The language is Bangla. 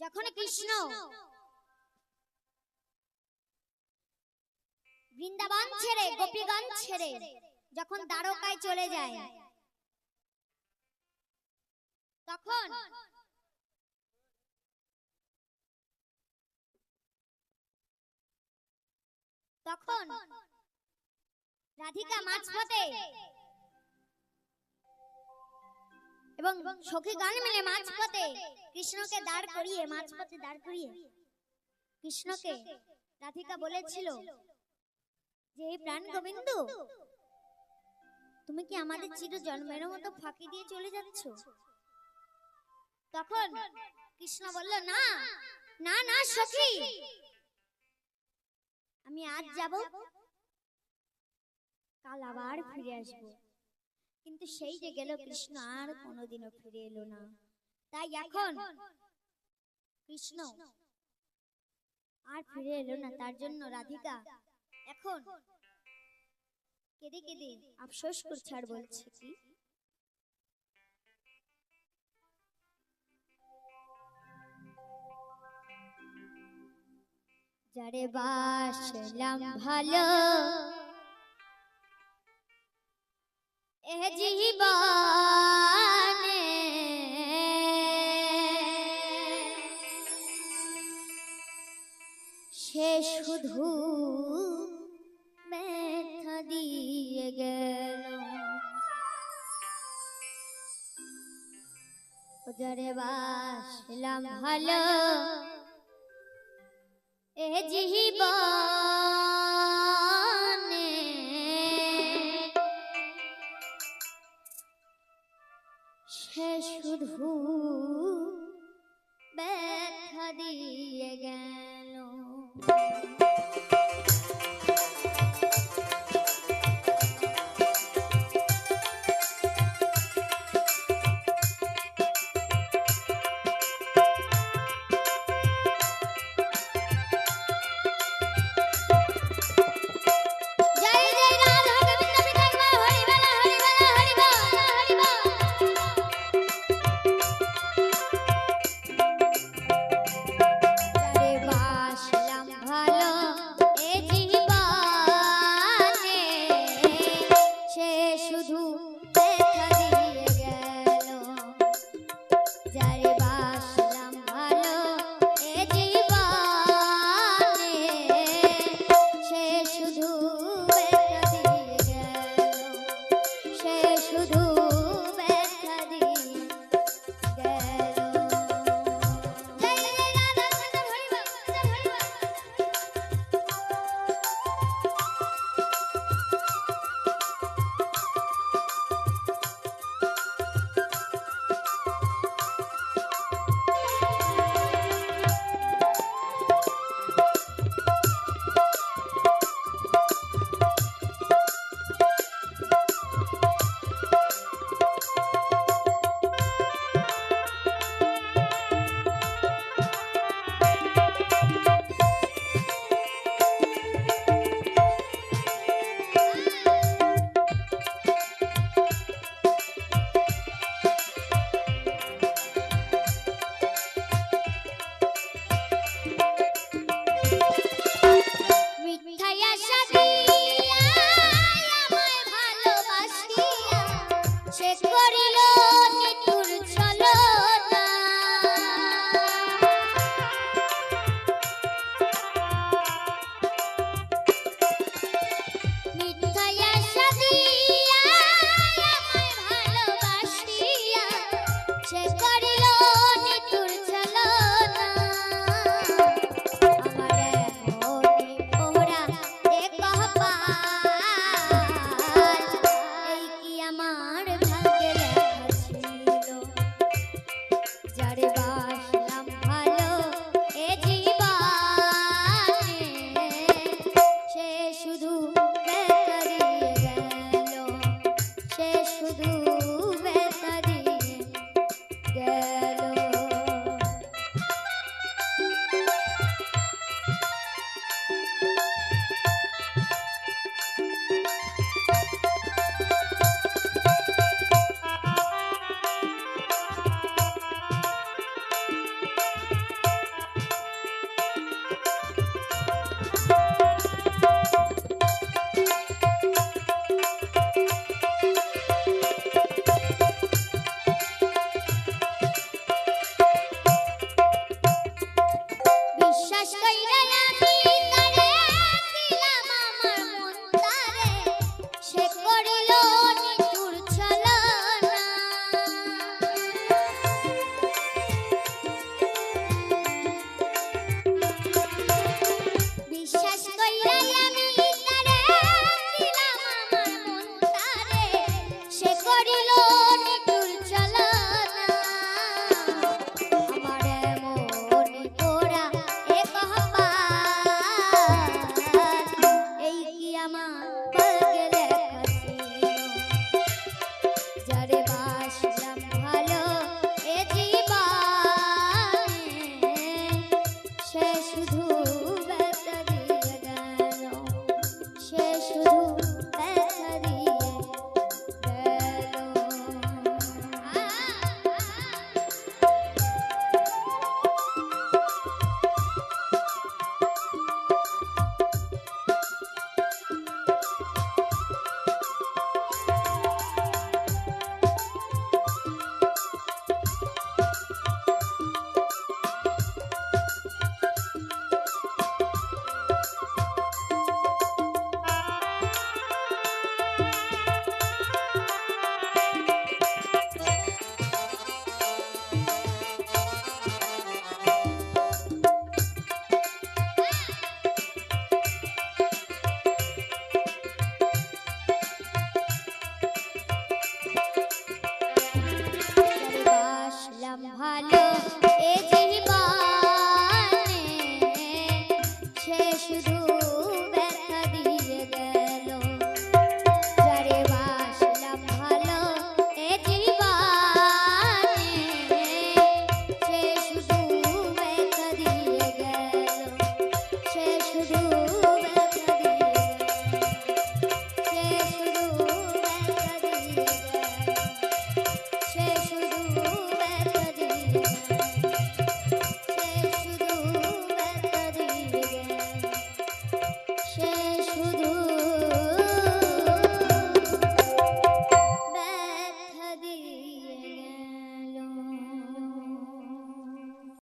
যখন কৃষ্ণ বৃন্দাবন ছেড়ে গোপীগঞ্জ ছেড়ে যখন দ্বারকায় চলে যায় তখন তখন রাধিকা মাঝপথে এবং সখী গান মিলে মাঝপথে। কৃষ্ণকে দাঁড় করিয়ে মাঝপথে দাঁড় করিয়ে। কৃষ্ণকে রাধিকা বলেছিল যে এই প্রাণ গোবিন্দ তুমি কি আমাদের চির জন্মের মতো ফাঁকি দিয়ে চলে যাচ্ছ? তখন কৃষ্ণ বলল না না না সখী আমি আজ যাব কাল আবার ফিরে আসব। কিন্তু সেই যে গেল কৃষ্ণ আর কোনোদিনও ফিরে এলো না। তাই এখন কৃষ্ণ আর ফিরে এলো না তার জন্য রাধিকা এখন কেঁদে কেঁদে আফসোস করছে আর বলছে কি? যারে বাসলাম ভালো শুধু ব্যথা দিয়ে গেল। জরে বাসলাম ভালো এ জীবনে সে শুধু ব্যথা দিয়ে গেল। শুধু başlarına